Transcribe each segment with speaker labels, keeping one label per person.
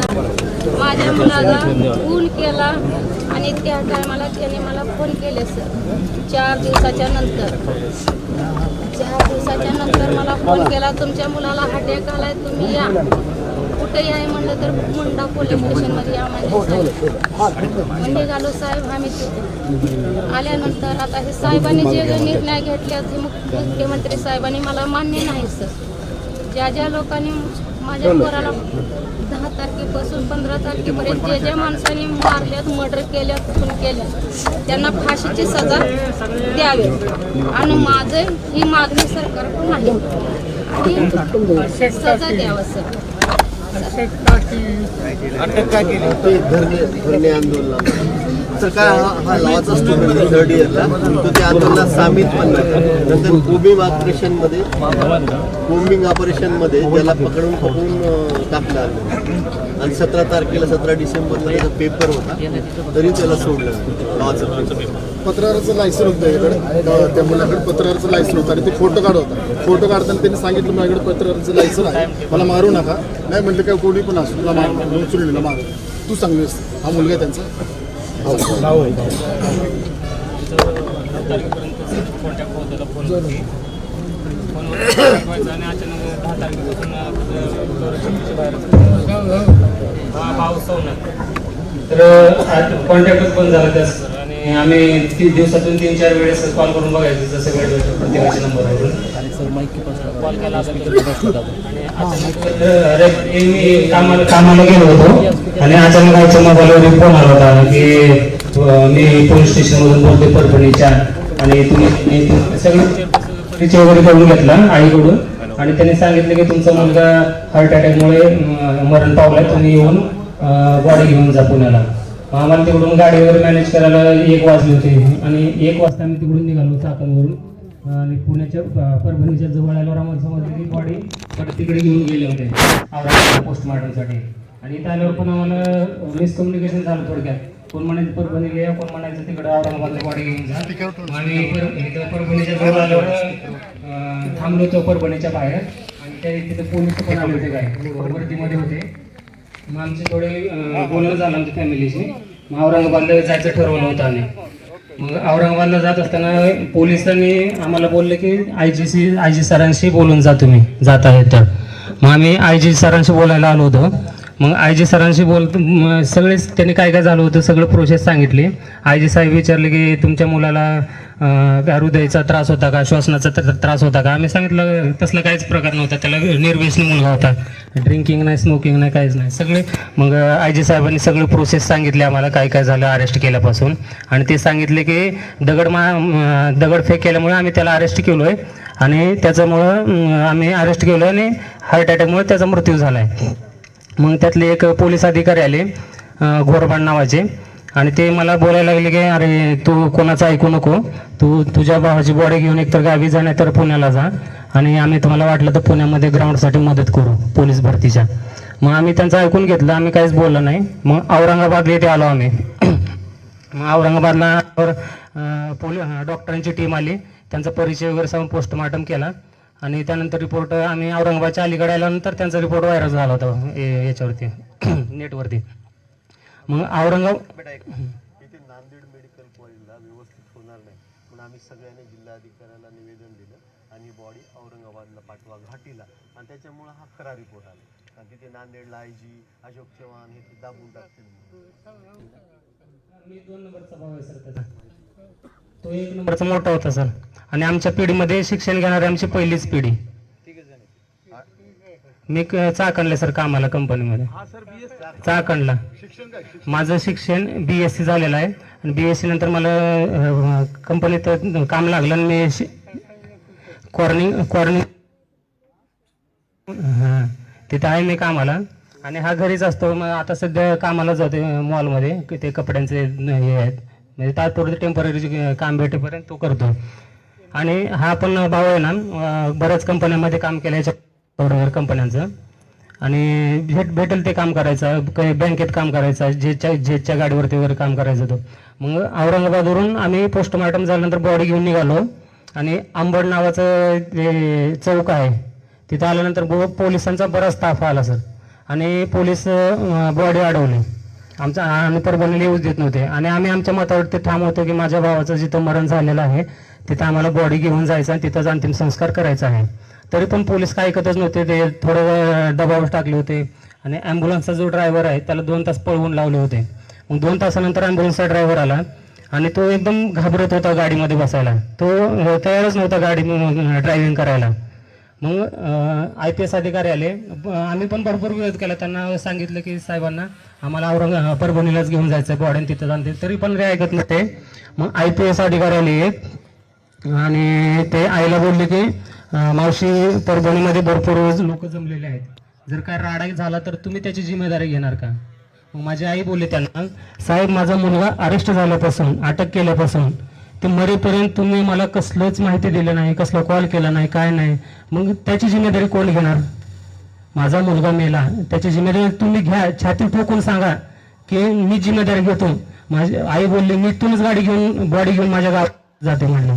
Speaker 1: माझ्या मुलाला फोन केला आणि त्या टायमाला त्याने मला फोन केले सर चार दिवसाच्या नंतर. चार दिवसाच्या नंतर मला फोन केला तुमच्या मुलाला अटॅक आलाय तुम्ही या. कुठे याय म्हणलं तर मुंडा पोलीस स्टेशनमध्ये या म्हणजे निघालो साहेब आम्ही तिथे. आल्यानंतर आता हे साहेबांनी जे निर्णय घेतले ते मुख्यमंत्री साहेबांनी मला मान्य नाही सर ज्या ज्या लोकांनी माझ्या पोराला दहा तारखेपासून पंधरा तारखेपर्यंत जे ज्या माणसांनी मारल्यात मर्डर केल्यात खून केल्या त्यांना फाशीची सजा द्यावी. आणि माझं ही मागणी सरकारकडून आहे. आणि सजा द्यावं सर.
Speaker 2: अटक का केली? ते धरणे धरणे आंदोलनामध्ये तर काय हा हा लावाचा स्टुडंट थर्ड इयरला तो त्या आंदोलनात सामील पण नंतर कोबिंग ऑपरेशनमध्ये कोम्बिंग ऑपरेशनमध्ये त्याला पकडून पकडून टाकलं आलं आणि सतरा तारखेला सतरा डिसेंबरला त्याचा पेपर होता. तरी त्याला सोडलं.
Speaker 3: पत्रकाराचं लायसन होतं त्याच्याकडे. त्या मुलाकडे पत्रकाराचं लायसन होतं. आणि ते फोटो काढ होता. फोटो काढताना त्यांनी सांगितलं माझ्याकडे पत्रकाराचं लायसन आहे. मला मारू नका. नाही म्हटलं काय कोणी पण असू तुला मार चुलीला मार. तू सांगलीस. हा मुलगा त्यांचा
Speaker 4: कॉन्टॅक्ट होत होता फोनवरती फोनवर दाखवायचं आणि अचानक दहा तारखेपासून संरक्षणाच्या बाहेर हा तर कॉन्टॅक्टच बंद झाला त्या सर आणि आम्ही तीन दिवसातून तीन चार वेळेस कॉल करून बघायचं जसं वेळ भेटतो प्रत्येकाच्या नंबरवरून. कॉल केला आणि अचानक अरे, मी कामाला कामाला गेलो होतो. आणि अचानक आईच्या मोबाईलवर फोन आला होता की मी पोलीस स्टेशन मधून बोलते परभणीच्या. आणि तुम्ही सगळे परिचय वगैरे करून घेतला आईकडून. आणि त्यांनी सांगितलं की तुमचा मुलगा हार्ट अटॅकमुळे मरण पावलाय. तुम्ही येऊन बॉडी घेऊन जा पुण्याला. आम्हाला तिकडून गाडीवर मॅनेज करायला एक वाजली होती. आणि एक वाजता आम्ही तिकडून निघालो चाकणवरून. आणि पुण्याच्या परभणीच्या जवळ आल्यावर आम्हाला समजलं की बॉडी तिकडे घेऊन गेले होते. औरंगाबाद पोस्टमॉर्टमसाठी आणि इथं आल्यावर पण आम्हाला मिसकम्युनिकेशन झालं थोडक्यात. कोण म्हणायचं परभणी घ्या कोण म्हणायचं तिकडे औरंगाबादला बॉडी घेऊन जा. आणि इथं परभणीच्या जवळ आल्यावर थांबलो होतो परभणीच्या बाहेर. आणि त्या तिथे पोलीस पण आले होते काय वर्दीमध्ये होते. मग आमचे थोडे बोलणं झालं आमच्या फॅमिलीशी. मग औरंगाबादला जायचं ठरवलं होतं आम्ही. मग औरंगाबादला जात असताना पोलिसांनी आम्हाला बोलले की I G C I G सरांशी बोलून जा तुम्ही जात आहे तर मग आम्ही आय जी सरांशी बोलायला आलो होतो. मग आय जी सरांशी बोल सगळेच त्यांनी काय काय झालं होतं सगळं प्रोसेस सांगितली. आय जी साहेब विचारले की तुमच्या मुलाला हृदयाचा त्रास होता का श्वसनाचा त्रास होता का? आम्ही सांगितलं तसला काहीच प्रकार नव्हता त्याला निर्व्यसनी मुलगा होता. ड्रिंकिंग नाही स्मोकिंग नाही काहीच नाही सगळे. मग आय जी साहेबांनी सगळं प्रोसेस सांगितले आम्हाला काय काय झालं अरेस्ट केल्यापासून. आणि ते सांगितले की दगड मा दगडफेक केल्यामुळे आम्ही त्याला अरेस्ट केलो आहे आणि त्याच्यामुळं आम्ही अरेस्ट केलो आणि हार्ट अटॅकमुळे त्याचा मृत्यू झाला आहे मग त्यातले एक पोलीस अधिकारी आले अं, घोरबाण नावाचे. आणि ते मला बोलायला लागले की अरे तू कोणाचं ऐकू नको. तू तुझ्या भावाची बॉडी घेऊन एकतर गावी जा नाही तर पुण्याला जा. आणि आम्ही तुम्हाला वाटलं तर पुण्यामध्ये ग्राउंडसाठी मदत करू पोलीस भरतीच्या. मग आम्ही त्यांचं ऐकून घेतलं आम्ही काहीच बोललं नाही. मग औरंगाबाद येथे आलो आम्ही. मग औरंगाबादला पोली डॉक्टरांची टीम आली. त्यांचा परिचय वगैरे सांगून पोस्टमार्टम केला. आणि त्यानंतर रिपोर्ट आम्ही औरंगाबादच्या अलीकडे आल्यानंतर त्यांचा रिपोर्ट व्हायरल झाला होता याच्यावरती नेटवरती मग औरंगाबाद
Speaker 2: नांदेड मेडिकल कॉलेजला व्यवस्थित होणार नाही. म्हणून आम्ही सगळ्यांनी जिल्हाधिकाऱ्याला निवेदन दिलं आणि बॉडी औरंगाबादला पाठवा घाटीला. आणि त्याच्यामुळं हा खरा रिपोर्ट आला. कारण तिथे नांदेडला आय जी अशोक चव्हाण हे ते दाबून टाकतील.
Speaker 4: मी दोन नंबरचा भाव आहे सर त्याचा. तो एक नंबरचा मोठा होता सर. आणि आमच्या पिढीमध्ये शिक्षण घेणारी आमची पहिलीच पिढी. मी क- चाकणला सर कामाला कंपनीमध्ये. चाकणला. माझं शिक्षण बी एस सी झालेलं आहे. आणि बी एस सी नंतर मला कंपनीत काम लागलं आणि मी कॉर्निंग कॉर्निंग. हां. तिथं आहे मी कामाला. आणि हा घरीच असतो. मग आता सध्या कामाला जातो मॉलमध्ये. ते कपड्यांचे हे आहेत. म्हणजे तात्पुरते टेंपररी काम भेटेपर्यंत तो करतो. आणि हा पण भाऊ आहे ना बऱ्याच कंपन्यांमध्ये काम केलं याच्या कंपन्यांचं. आणि भेट भेटेल ते काम करायचं काही बँकेत काम करायचं जेच्या जेच्या गाडीवरती वगैरे काम करायचं तो. मग औरंगाबादवरून आम्ही पोस्टमार्टम झाल्यानंतर बॉडी घेऊन निघालो. आणि आंबड नावाचं जे चौक आहे तिथं आल्यानंतर बो- पोलिसांचा बराच ताफा आला सर. आणि पोलीस बॉडी अडवली. आमचा आम्ही परभणीला येऊच देत नव्हते. आणि आम्ही आमच्या मतावरती ठाम होतो की माझ्या भावाचं जिथं मरण झालेलं आहे तिथं आम्हाला बॉडी घेऊन जायचं आणि तिथंच अंतिम संस्कार करायचा आहे. तरी पण पोलीस काय ऐकतच नव्हते ते थोडं डबावर दबाव टाकले होते. आणि ॲम्ब्युलन्सचा जो ड्रायव्हर आहे त्याला दोन तास पळवून लावले होते. मग दोन तासानंतर ॲम्ब्युलन्सचा ड्रायव्हर आला आणि तो एकदम घाबरत होता गाडीमध्ये बसायला. तो तयारच नव्हता गाडी ड्रायव्हिंग करायला. मग आय पी एस अधिकारी आले. आम्ही पण भरपूर विरोध केला. त्यांना सांगितलं की साहेबांना आम्हाला औरंग परभणीलाच घेऊन जायचं आहे बॉडी तिथं जाणते तरी पण ते ऐकत नव्हते. मग आय पी एस अधिकारी आले. आणि ते आईला बोलले की मावशी परभणीमध्ये भरपूर लोक जमलेले आहेत. जर काय राडा झाला तर तुम्ही त्याची जिम्मेदारी घेणार का? मग माझी आई बोलली त्यांना साहेब माझा मुलगा अरेस्ट झाल्यापासून अटक केल्यापासून ते मरेपर्यंत तुम्ही मला कसलंच माहिती दिलं नाही कसला कॉल केला नाही काय नाही. मग त्याची जिम्मेदारी कोण घेणार? माझा मुलगा मेला. त्याची जिम्मेदारी तुम्ही घ्या. छाती ठोकून सांगा की मी जिम्मेदारी घेतो. माझी आई बोलली मी तुम्हीच गाडी घेऊन बॉडी घेऊन माझ्या गावात जाते म्हणलं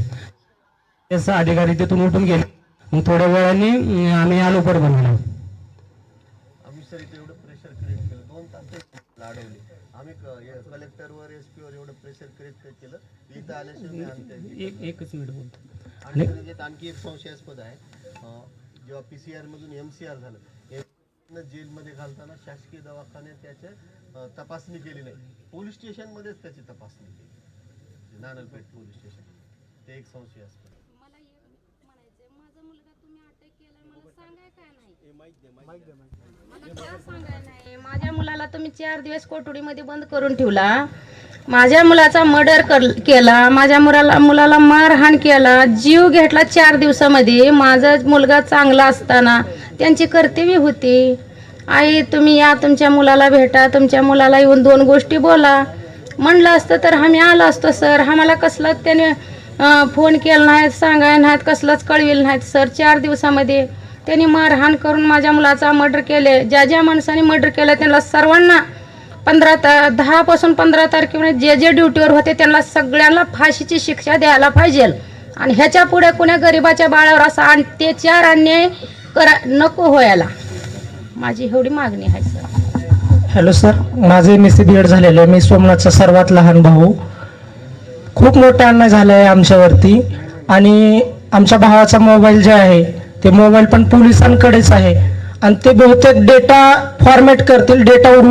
Speaker 4: त्याचा अधिकारी तिथून उठून गेले. मग थोड्या वेळाने आम्ही आलो परभणीला
Speaker 2: आम्ही सर इथे एवढं प्रेशर क्रिएट केलं. दोन तास अडवले आम्ही कलेक्टरवर एस पीवर एवढं प्रेशर क्रिएट केलं. इथं आल्याशिवाय
Speaker 4: एक एकच मिनिट बोलतो.
Speaker 2: आणि आणखी एक संशयास्पद आहे. जेव्हा पी सी आर मधून एम सी आर झालं एम जेलमध्ये घालताना शासकीय दवाखान्यात त्याच्या तपासणी केली नाही. पोलीस स्टेशनमध्येच त्याची तपासणी केली. Nanalpeth police station. ते एक संशयास्पद
Speaker 1: मला हे म्हणायचंय माझा मुलगा तुम्ही अटक केला मला सांगाय काय नाही मला का सांगाय नाही माझ्या मुलाला तुम्ही चार दिवस कोठडीमध्ये बंद करून ठेवला. माझ्या मुलाचा मर्डर केला. माझ्या मुलाला मुलाला मारहाण केला. जीव घेतला चार दिवसामध्ये. माझा मुलगा चांगला असताना त्यांची कर्तव्य होती. आई तुम्ही या तुमच्या मुलाला भेटा. तुमच्या मुलाला येऊन दोन गोष्टी बोला. म्हणलं असतं तर आम्ही आलो असतो सर. आम्हाला कसलाच त्याने फोन केला नाहीत सांगाय नाहीत कसलाच कळविल नाहीत सर. चार दिवसामध्ये त्यांनी मारहाण करून माझ्या मुलाचा मर्डर केले. ज्या ज्या माणसाने मर्डर केलं त्यांना सर्वांना पंधरा ता दहापासून पंधरा तारखेपर्यंत जे जे ड्युटीवर होते त्यांना सगळ्यांना फाशीची शिक्षा द्यायला पाहिजे. आणि ह्याच्या पुढे कुण्या गरिबाच्या बाळावर असा अत्याचार अन्याय करा नको व्हायला माझी एवढी मागणी आहे सर
Speaker 5: हॅलो सर माझे M S C B Ed झालेलं. आहे मी सोमनाथचा सर्वात लहान भाऊ. खूप मोठा अन्याय झाला आहे आमच्यावरती. आणि आमच्या भावाचा मोबाईल जे आहे ते मोबाईल पण पोलिसांकडेच आहे. आणि ते बहुतेक डेटा फॉर्मॅट करतील डेटावर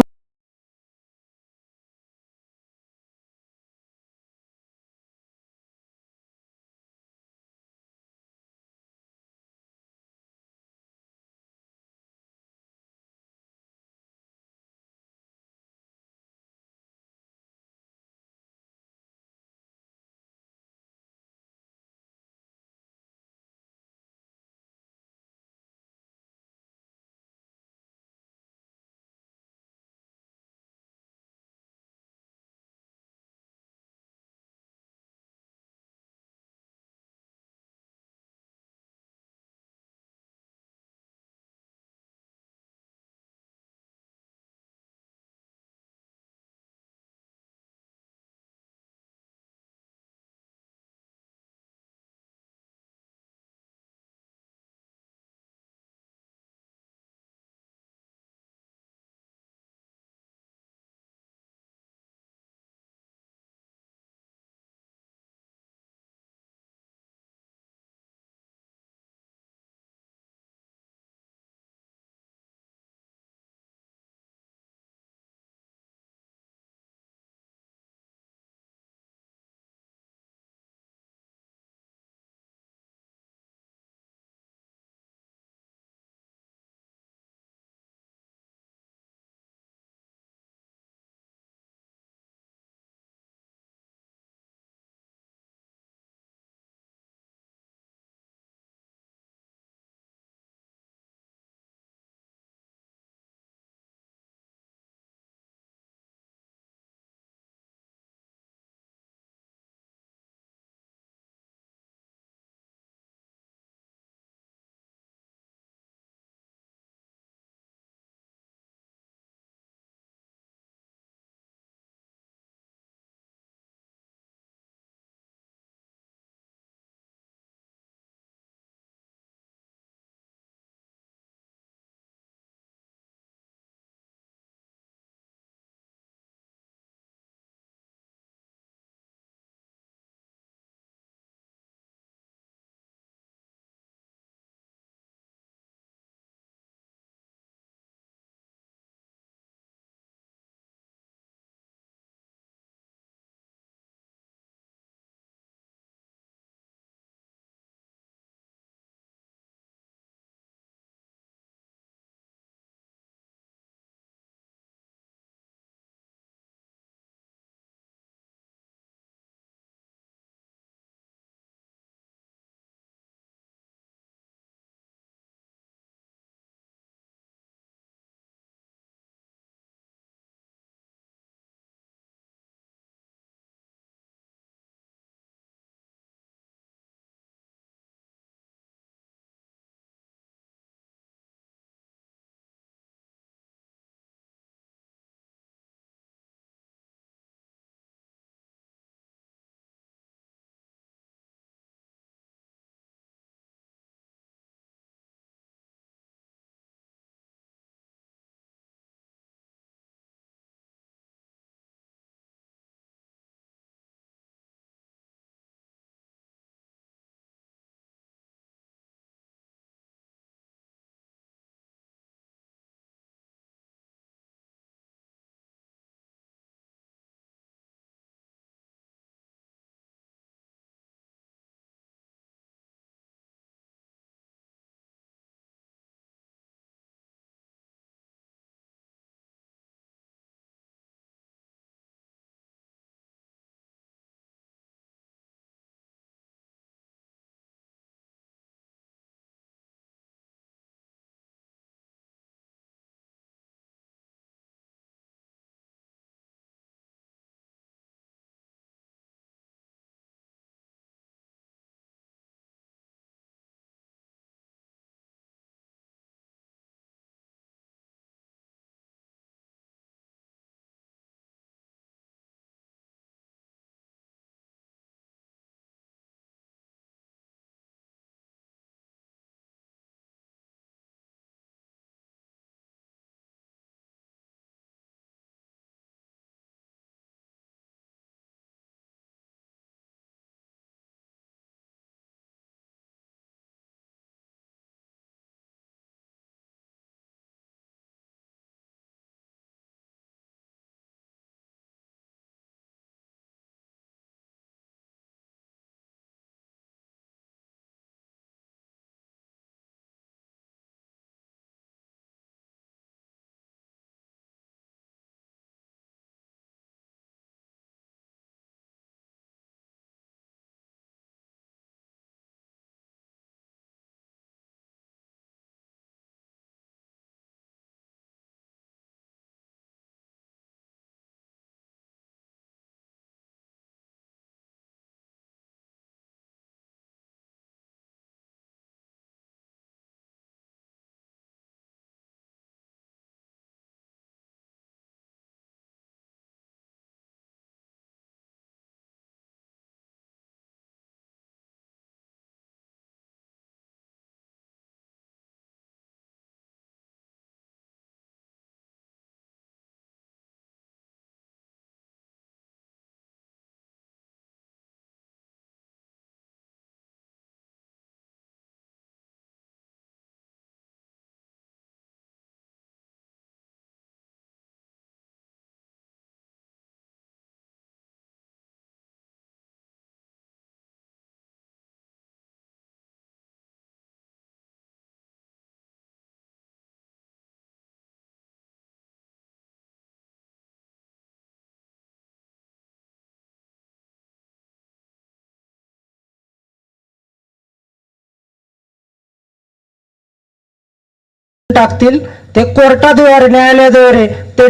Speaker 5: टाकतील. ते कोर्टाद्वारे न्यायालयाद्वारे ते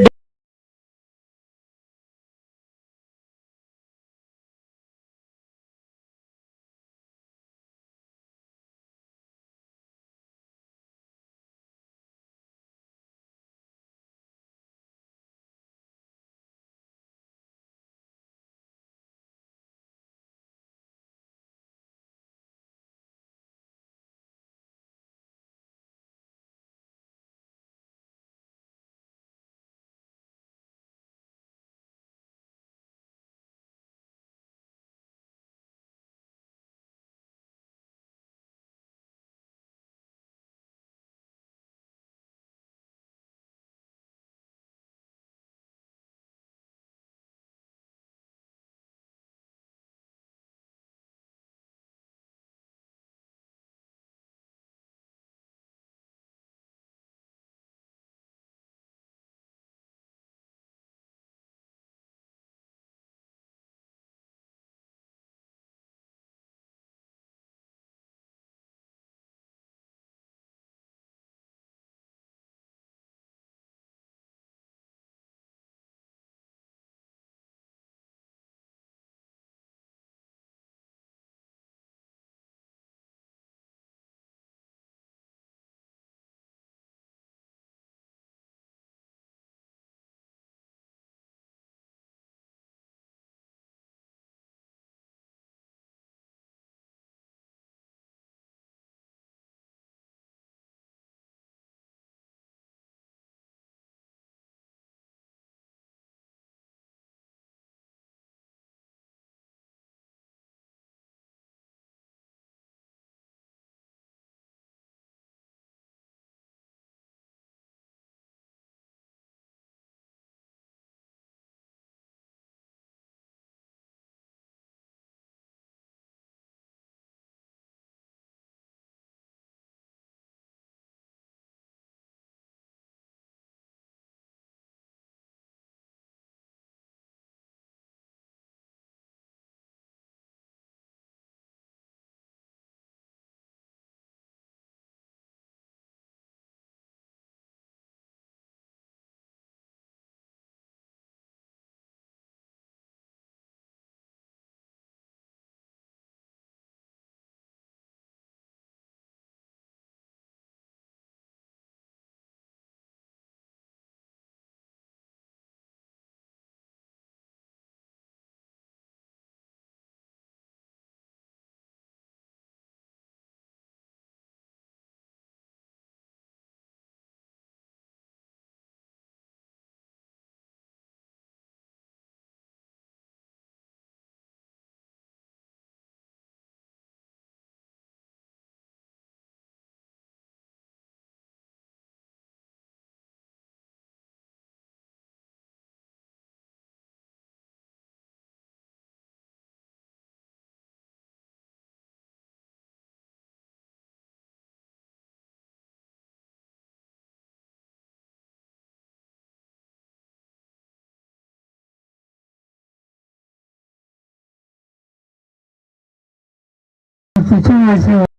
Speaker 4: శిక్షణ